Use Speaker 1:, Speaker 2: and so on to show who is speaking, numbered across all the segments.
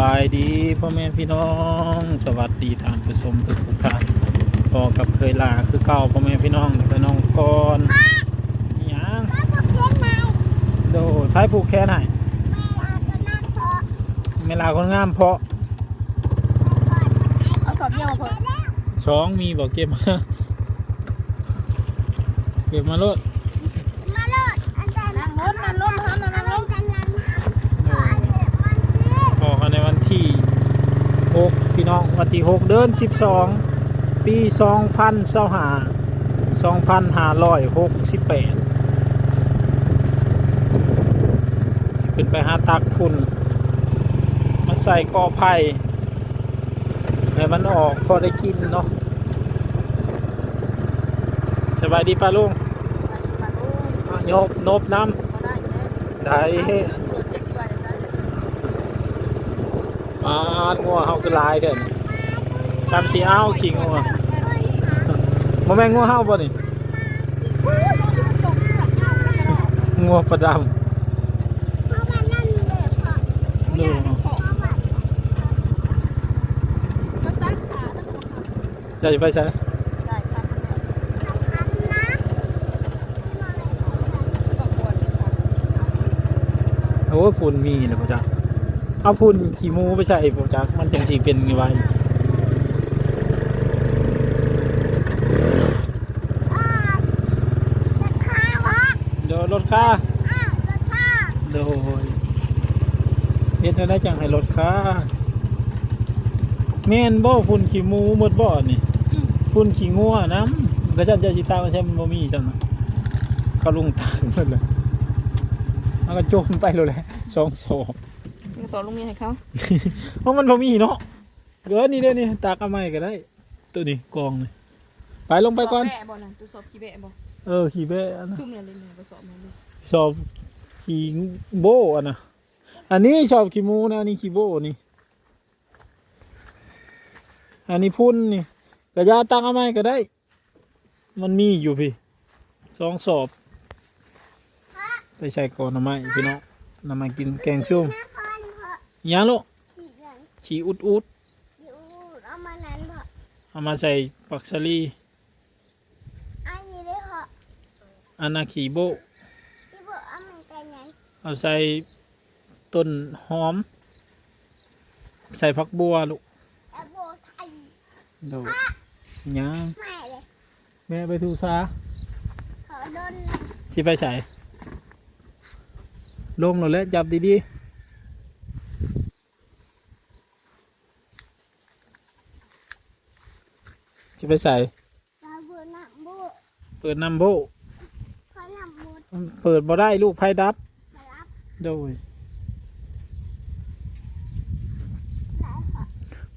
Speaker 1: บายดีพ่อแม่พี่น้อง สวัสดีท่านผู้ชมทุกท่านพอกับเคยลาคือเก่าพ่อแม่พี่น้องแต่น้องก่อนอิหยังโดยไพ่ผูกแค่ไหนเวลาคนงามเพราะ
Speaker 2: เอาสอบเยี่ยมมาเพิ่ม
Speaker 1: สองมีบอกเก็บมาเก็บมาโลด
Speaker 2: นั่งรถนั่งรถมาทำนั่งรถ
Speaker 1: ออกกันในวันที่6 พี่น้องวันที่6เดือน12 ปี 2025 2568สิขึ้นไปหาตักพุ่นมาใส่กอไผ่ให้มันออกพอได้กินเนาะสบายดีป้าลุงอะโยบนบน้ำได้ ปาดงัวเฮาคือลายเด่นสามสี่อ้าวขี่งัวแม่งัวเฮาบ่นี่งัวประดำดูจะไปใช้โอ้ยพุ่นมีนะพ่อจ๊ะ เอาพุ่นขี่หมูไปใช่พ่อจ๊ะมันจังสีเป็นไงวะเดี๋ยวรถค่าโดยเฮ็ดให้ได้จังให้รถค่าแม่นบ่พุ่นขี่หมูหมดบ่นี่พุ่นขี่งัวน้ำกระชันเจ้าสิตามใช่มันบ่มีจังนะเขาลุงตางหมดเลยมันก็จมไปเลยแหละสองศพ
Speaker 2: สอนลุงเมียให้เขา
Speaker 1: เพราะมันพอมีเนาะเกินนี่เด้อนี่ตากเอาไม้ก็ได้ ตัวนี้กองนี่ไปลงไปก่อน
Speaker 2: แบะบ่นะตัวสอบขี้แบะบ่
Speaker 1: เออขี่เบ้อันนั้น
Speaker 2: ซุ่มเนี่ยเลยเนี่ยไปสอบมาเลย
Speaker 1: ชอบขี่โบอันน่ะอันนี้ชอบขี่หมูนะอันนี้ขี่โบนี่ อันนี้พุ่นนี่กระยาตักเอาไม้ก็ได้ มันมีอยู่พี่สองสอบ ไปใส่ก่อนหน้ำไม้พี่น้องหน้ำไม้กินแกงส้มอิห ยังลูกขี่อุดอุดๆเอามาใส่ปักซาลีอันนาขี่โบเอาใส่ต้นหอม ใส่ผักบัวลูกดูยังแม่ไปทูซาที่ไปใส่ลงหน่อยแล้วจับดีๆ ที่ไปใส่เปิดน้ำโบเปิดบ่ได้ลูกไพ่ดับโดย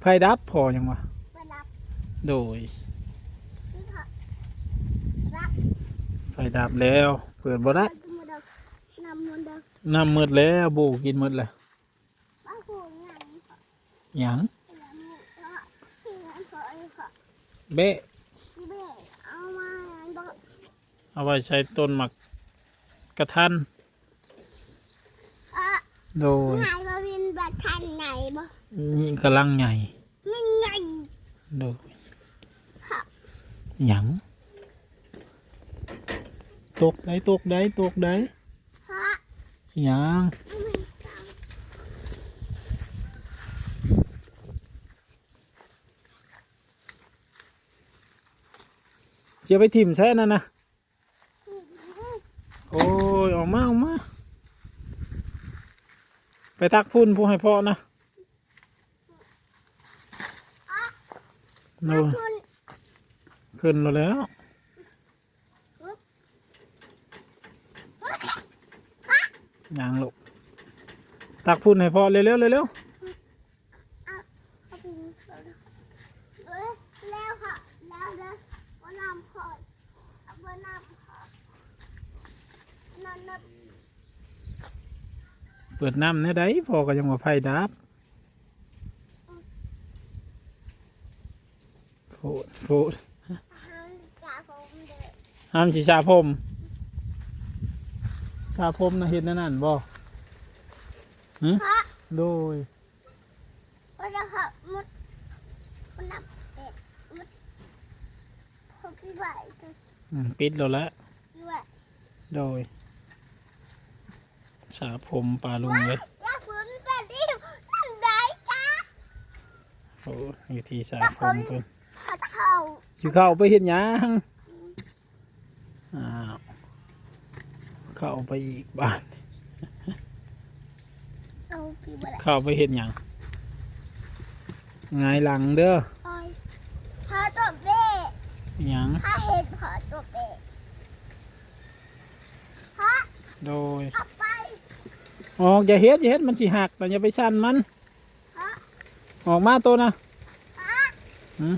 Speaker 1: ไพ่ดับพอยังวะโดยไฟดับแล้ว เปิดบ่ได้น้ำมืดแล้วโบกินมืดแล้วหยัง เบะเอาไว้ใช้ต้นหมักกระทันโดย
Speaker 3: นายมาวินบัตรทันไหนบ่
Speaker 1: นี่กำลังใหญ่
Speaker 3: ไม่ไง
Speaker 1: โดยหยังตกได้ตกได้ตกได้
Speaker 3: เพราะ
Speaker 1: หยัง เจียไปถิ่มแซ่นั่นนะโอ้ยออกมาออกมา ไปตักพุ่นผู้ให้พ่อนะโน่น
Speaker 3: คุณ
Speaker 1: ขึ้นแล้วแล้วยังลูกตักพุ่นให้พ่อเร็วๆเร็วๆ
Speaker 3: นับนับนับ
Speaker 1: เปิดน้ำเนี่ยได้พอก็ยังว่าไฟดับโฟดโฟด
Speaker 3: ห้ามจ่าผมด้อ
Speaker 1: ชีชาพมชาพมนะเห็นนั่นนั่นบ
Speaker 3: อกฮึะ
Speaker 1: โดย
Speaker 3: ว่าจะขั
Speaker 1: บมุดนับเป็ดมุดผมไปไหว ละ
Speaker 3: ไหว
Speaker 1: โดย สาผมปลาลุงเลย
Speaker 3: อย่าฝืนแต่ดินั่นได้จ้า
Speaker 1: โอ้อยู่ที่สาผมเพิ่น
Speaker 3: ขอเท่า
Speaker 1: สิเข้าไปเห็นยังอ้าวเข้าไปอีกบ้าน
Speaker 3: เอาพี่บ่ได้
Speaker 1: เข้าไปเห็นยังไงายหลังเด้อ
Speaker 3: คอยพาตัวเบ้
Speaker 1: หยัง
Speaker 3: ถ้าเห็นพาตัวเบ้พา
Speaker 1: โดย
Speaker 3: ขับไป
Speaker 1: ออกอย่าเฮ็ดอย่าเฮ็ดมันสิหักแต่อย่าไปสั่นมัน
Speaker 3: ฮะ
Speaker 1: ออกมาตัวนะ
Speaker 3: ฮะ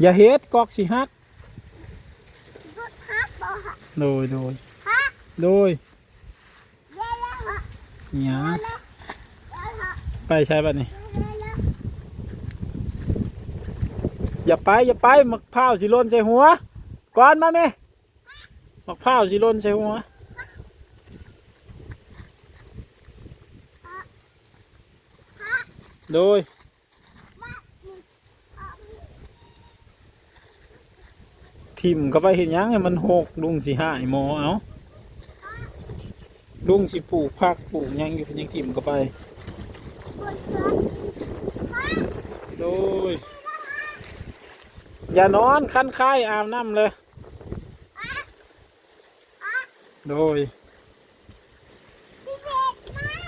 Speaker 1: อย่าเฮ็ดกอกสิหัก
Speaker 3: รถฮักบ่ฮะ
Speaker 1: โดยโดย
Speaker 3: ฮะ
Speaker 1: โดย
Speaker 3: เย้แล้วฮะ
Speaker 1: หยัง
Speaker 3: เย้แล้วเย้แล้ว
Speaker 1: ไปใช้บัดนี้
Speaker 3: เย้แล้ว
Speaker 1: อย่าไปอย่าไปมะพร้าวสิล่นใส่หัวก่อนมาแม่มะพร้าวสิล่นใส่หัวโดย
Speaker 3: มานี่เอานี่
Speaker 1: ทิ่มก็ไปเห็นยังให้มันหกลุงสิหายหมอเอาลุงสิปลูกผักปลูกยังอยู่เพิ่นยังทิ่มก็ไปโดย อย่านอนคันคายอาบน้ำเลย โดย
Speaker 3: พี่เด็กมาแล้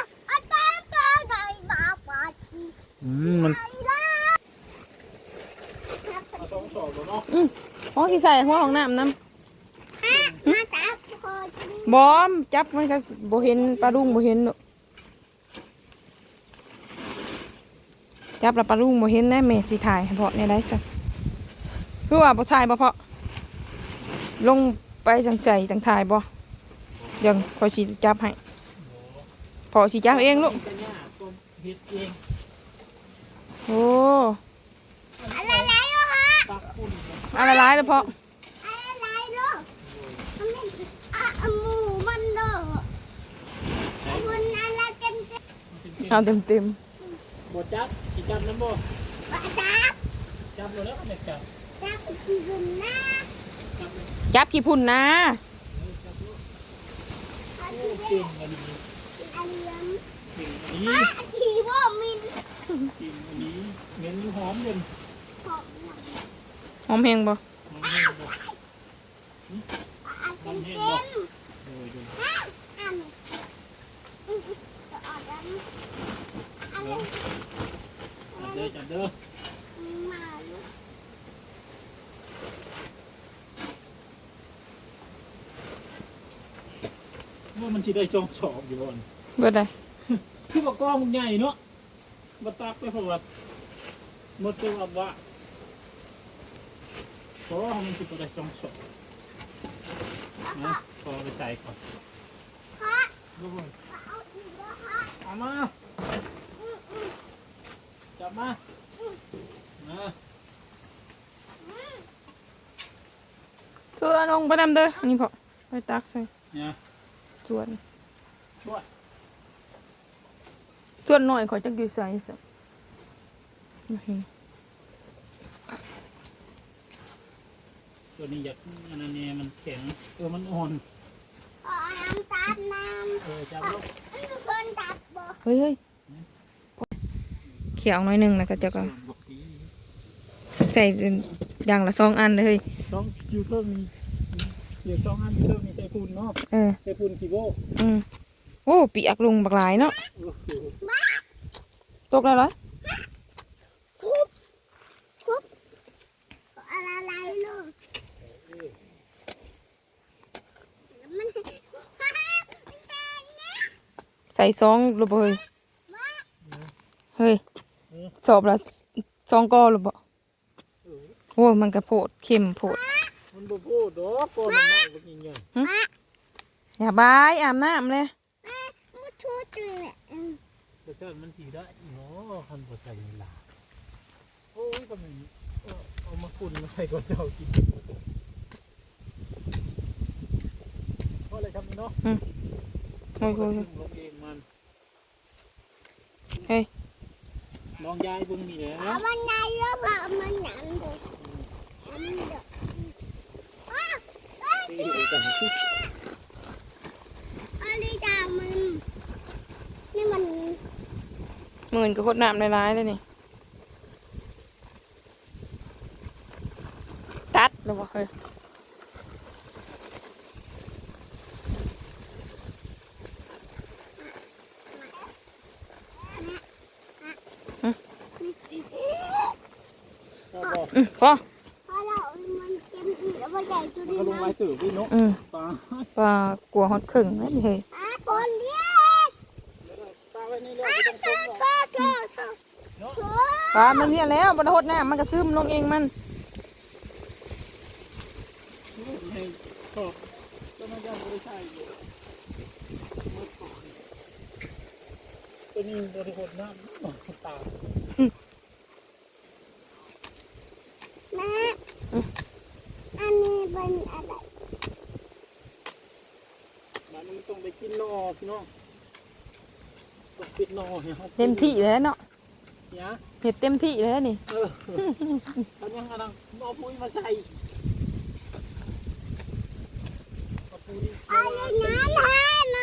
Speaker 3: วอาจารย์เจอไหนมาปาจี
Speaker 1: อืมมัน
Speaker 3: ไปแล้ว
Speaker 1: สองสอบเนาะ
Speaker 2: ห้องที่ใส่หัวของน้ำน้
Speaker 3: มาตาพอจีำ
Speaker 2: บอมจับมันก็บ่เห็นปลาดุงบ่เห็นเนอะจับแล้วปลาดุงบ่เห็นแน่แม่สิถ่ายให้เพาะเนี่ยได้จ้ะ คือว่าบ่ถ่ายบ่เพาะลงไปจังใส่จังถ่ายบ่เดี๋ยวคอยสิจับให้พอสิจับเองลูก
Speaker 1: จะยากก็เฮ็ดเอง
Speaker 2: โอ้
Speaker 3: อะไรไรลูกฮะ
Speaker 1: ตักปุ่น
Speaker 2: อะไรร้ายแล้วเพาะ
Speaker 3: อะไรไรลูกมันไม่อะอะหมูมันเด้อมันอะไรกันเจ้า
Speaker 2: เอาเต็มเต็ม
Speaker 1: บ่จับสิจับน้ำบ่
Speaker 3: ปะจ๊า
Speaker 1: จับเลยแล้วไม่จับ
Speaker 3: จ๊าคือคุณนะ
Speaker 1: จับเลย
Speaker 2: ๆจับขี้พุ่นนะ
Speaker 3: อัน
Speaker 1: โอ้
Speaker 3: นี้
Speaker 1: เก่งอันนี้
Speaker 3: อันนี้
Speaker 1: เก่งอันนี้
Speaker 3: อะที่ว่ามิน
Speaker 1: เก่งอันนี้เหม็นหอมเย็น
Speaker 3: ของนะ
Speaker 2: หอมแหงบ่
Speaker 1: หอมเย็นบ่
Speaker 3: อันนี้เต็ม
Speaker 1: โดยโดย
Speaker 3: อันนี้จะออกแล้วอันนี้
Speaker 1: จับเด้อจับเด้อ
Speaker 3: มาลูก
Speaker 1: ว่า มันสิได้ช่องสอบอยู่บ่น
Speaker 2: เบิดได้
Speaker 1: คือว่ากล้องมันใหญ่เนาะมาตักไปเพราะว่าหมดตัวว่าว่าเพราะว่ามันสิบ่ได้ช่องสอบนะพอไปใส่ก่อน
Speaker 3: ฮะ
Speaker 1: ดูบ่น
Speaker 3: เอาอีกแล้วฮะ
Speaker 1: เอามา
Speaker 3: อืมอืม
Speaker 1: จับมานะ
Speaker 3: อืม
Speaker 2: คือเอาลงไปนำเด้ออันนี้เพาะไปตักใส่
Speaker 1: เนี่ย
Speaker 2: ส่วน
Speaker 1: ช่วย
Speaker 2: ส่วนหน่อยขอจักอยู่ใส่ซะบ่เห็น
Speaker 1: ตัวนี้อยากอันนั้นเนี่ยมันแข็งเออมันอ่อน
Speaker 3: ขอน้ำตาลน้
Speaker 1: เออจับลูกำ
Speaker 3: เพิ่นดับบ่
Speaker 2: เฮ้ยเฮ้ยเขียวหน่อยหนึงนะก็จะก็
Speaker 1: บอกดี
Speaker 2: ใส่อย่างละสองอันเลยเฮ้ย
Speaker 1: ต้องอยู่เพิ่มมี เดี๋ยวสองอันเพิ่มมีใส่ปูนเนาะ
Speaker 2: เออ
Speaker 1: ใส่ปูนกี่โบ
Speaker 2: อืมโอ้ปีอักลุงบักหลายเนาะ
Speaker 1: เออ
Speaker 2: ตกแล้วเหรอ
Speaker 3: ทุบทุบอะไรไรลูกมัน
Speaker 2: ใส่ซองหรือบ่เฮ้ยเฮ้ยสอบละซองกอหรือบ่โอ้ยมันกระโพดเค็มโพด
Speaker 1: มันบ่พูดดอกก่อนมันมากกว่านี้ไง
Speaker 2: อย่าบายอาบน้ำเลย
Speaker 3: มุทุบเลยอืม
Speaker 1: แต่ชาติมันสีได้เนาะคันบ่ใส่เวลาโอ้ยก็มันเอาเอามาคุณมาใส่ก่อนเจ้ากินเพราะอะไรทำนี่เนาะ
Speaker 2: โอ้ยโอ้ย
Speaker 1: ลงเองมัน
Speaker 2: เฮ้ย
Speaker 1: ลองยายเบิ่งนี่แหละ
Speaker 3: เอามันไหนแล้วก็เอามันหนังดู
Speaker 1: เอั
Speaker 3: นนี้เด้ออ้าว เอ้ย
Speaker 1: นี่กัน
Speaker 3: อันนี้จ้ามันนี่มัน
Speaker 2: หมื่ เขา
Speaker 1: ลงไม้
Speaker 3: นะ
Speaker 1: ตื่นพี่นก
Speaker 2: อืม
Speaker 1: ปลา
Speaker 2: ปลากลัวฮอดครึ่งนั่นเฮ้ย
Speaker 3: อะคนเดียว
Speaker 1: ปลาไว้นี่เลย
Speaker 3: อะ
Speaker 1: ไม่ต้อง
Speaker 3: เธ
Speaker 1: ต้
Speaker 3: อ
Speaker 1: มหรอก
Speaker 3: เธอเธอเธอเธอ
Speaker 2: ปลามันเนี่ยแล้วบนหดน้ำมันก็ซึมลงเองมัน
Speaker 1: ให้ก็ก็ไม่ได้บริษัทอยู่ตัวนี้บริโภคน้ำตา
Speaker 3: แม่อันนี้เป็นอะไร
Speaker 1: มันนี้ต้องไปกินนอพี่น้องต้องปิด นอให้เขา
Speaker 2: เต็มที่แล้วเนาะ
Speaker 1: เนี่ย
Speaker 2: เห็ดเต็มที่แล้วนี่
Speaker 1: เออทำยังไงนังเอาปุ๋ยมาใส่เอาปุ๋ย
Speaker 3: อันนี้งานให้น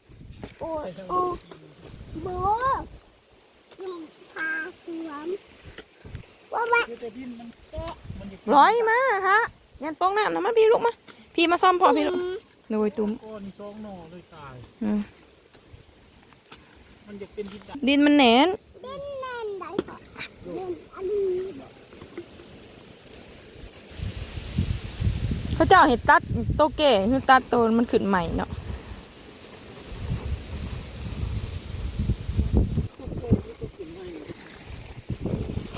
Speaker 3: ำโอ้ยโอ้โบยังพาสวมว่าว่า
Speaker 1: คือจะดิ้นมันมันอยู่
Speaker 2: ร้อยมาฮะยันโป้งน้ำนะมาพี่ลูกมา พี่มาซ่อมพอพี่ลูกโดยตุ้ม
Speaker 1: ก้อนช่องนอเลยตาย
Speaker 2: อื ม
Speaker 1: มันจะเป็นดินด
Speaker 2: ดินมันแหนน
Speaker 3: เล่นเล่นได้ค่ะเล่นอันนี้
Speaker 2: เขาเจ้าเห็ดตัดโตแก่คือตัดโตมันขึ้นใหม่เนาะ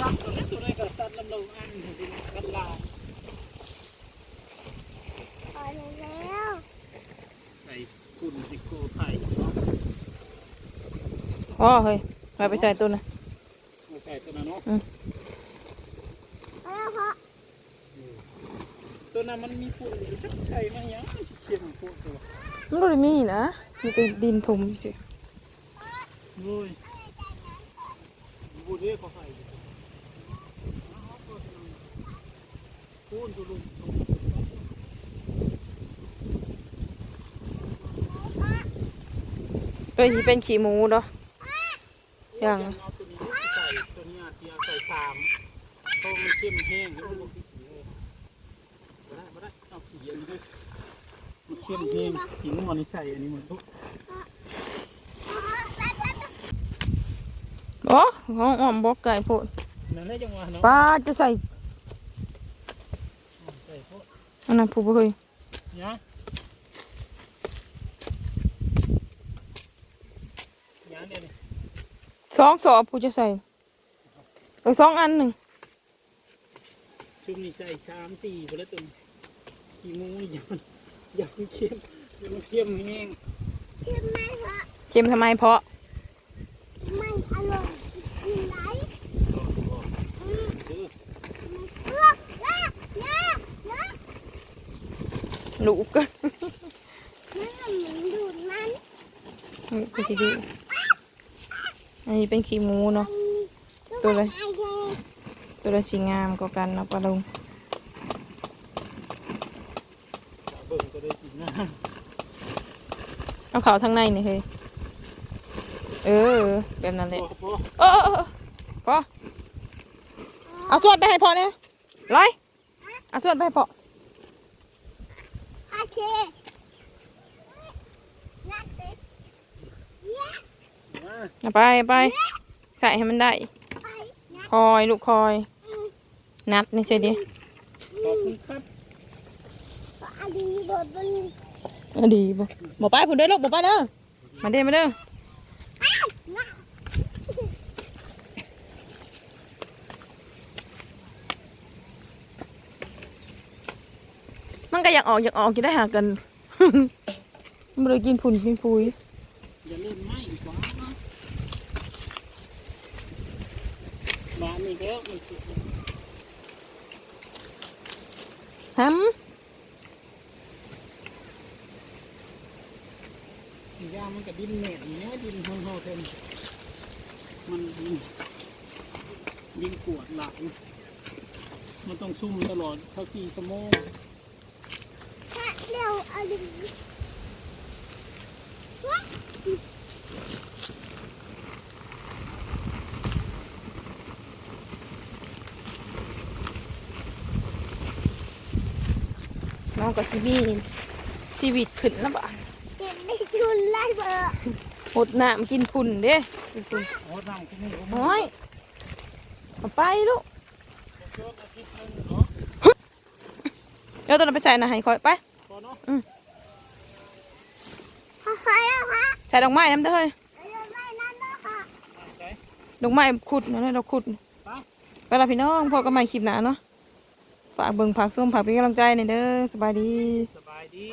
Speaker 1: ตัดตัวนี้ตัวนี้ก็ตัดลำลงอันเป็นกันลาย
Speaker 3: พอแล้ว
Speaker 1: ใส่กุ่นสิโกไทยเนาะ
Speaker 2: พ่อเฮ้ยไปไปใส่ตัวนะ
Speaker 1: เอาใส่ตัวนั้นเนาะ
Speaker 3: พอแล้วพอ
Speaker 1: ตัวนั้นมันมีปุ่นจักใช่ไหมยังสิเขียนพวกตัว
Speaker 2: มันก็เลยมีนะมีแต่ดินถมเฉย
Speaker 1: โอ้ยบุญเรียกเขาใส่พูนตัวลุง
Speaker 2: เอ้ยนี่เป็นขี้หมูเนาะ ยัง
Speaker 1: เอาตัวนี้ใส่ตัวนี้อาจจะใส่สามเพราะมันเข้มแห้งแล้วมันบ่ได้ไม่ได้เอาขี้อันนี้ด้วยมันเข้มแห้งหินมันนี่ใส่อันนี้มันทุก
Speaker 2: โอ้ห้องอ้อมบอกไก่โพด
Speaker 1: นั่นแหละจังหวะเนาะ
Speaker 2: ป้าจะใส่
Speaker 1: ใส่พวก
Speaker 2: อันนั้นผู้บ่เคย
Speaker 1: เนี่ยยางเนี่ยนี่
Speaker 2: ส องสอบผู้จะใส่เออสองอันหนึ่ง
Speaker 1: ชุมนี่ใส่สามสี่ไปแล้วตัวขี้มูนี่ยังมันยังเข้มยังมันเข้มแห้ง
Speaker 3: กินไหมพอ
Speaker 2: เค็มทำไมเพราะ
Speaker 3: มันอร่อยกินไหน
Speaker 1: เด้อ
Speaker 3: เลือกเลือกเลือกเลือก
Speaker 2: ลูกก็
Speaker 3: มันเหมือนดูดมัน
Speaker 2: ไปสิดู อันนี้เป็นขี้หมูเนาะ
Speaker 3: ตัว
Speaker 2: ตัวอะไร
Speaker 3: ไอ้เจ้า
Speaker 2: ตัวละสีงามกว่ากันเนาะปลาลุง
Speaker 1: เบิ่งก็ได้กินนะ
Speaker 2: เอาเขาทางในนี่เฮ้ยเออแบบนั้นแห
Speaker 1: พ
Speaker 2: ละ
Speaker 1: อพอ
Speaker 2: เออเออเออพอเอาส่วนไปให้พอเนี่ยไรเอาส่วนไปให้พอ
Speaker 3: โอเคนัดติดเย้
Speaker 1: มา
Speaker 2: เอาไปไป ใส่ให้มันได้
Speaker 3: ไปนัด
Speaker 2: คอยลูกคอย นัดนี่ใช่ดิ
Speaker 1: ขอบคุณครับ
Speaker 3: อันนี้โดดมัน
Speaker 2: อะดีบ่บ่ไปพุ่นเด้อลูกบ่ไปเด้อมาเด้อมาเด้อ
Speaker 3: นัด
Speaker 2: มันก็อยากออกอยากออกจะได้หากันมันเลยกินผุนกินปุย
Speaker 1: อย่าเล่นไม้ อีกว่ามานี่แล้วมันสิ
Speaker 2: ฮัม
Speaker 1: ยามันก็ดินเหน็ดเนี้ยดินห่อๆเต็มมันดินดินกวดหลักมันต้องซุ่มตลอดเท่าสี่ชั่วโมง
Speaker 3: เร็วอะไร วะ
Speaker 2: น้องก็สิมีชีวิตขึ้นแล้วบ่
Speaker 3: เด็กได้ชุนไล่เบอร์
Speaker 2: หดน้ำกินฝุ่นเด้กินฝุ่น
Speaker 1: โอ้น้ำก็มีผม
Speaker 2: โอ้ยเอาไปลูก
Speaker 1: เชื่ออาทิตย์หนึงเนาะ
Speaker 2: เดี๋ยวตอนนนไปใส่นะให้คอยไป
Speaker 1: พอเนาะ
Speaker 3: ใครอะคะ
Speaker 2: ใส่ดอกไม้น้ำเด้อเฮ้ย
Speaker 3: เรื่องไม่นั่นนะคะ
Speaker 1: ใช่
Speaker 2: ดอกไม้ขุดนั่นแหละดอกขุด
Speaker 1: ไป
Speaker 2: ไปละพี่น้องพอกันใหม่คลิปหน้าเนาะ ฝากเบิ่งผักส้มผักเป็นกำลังใจหน่อยเด้อสบายดี
Speaker 1: สบายดี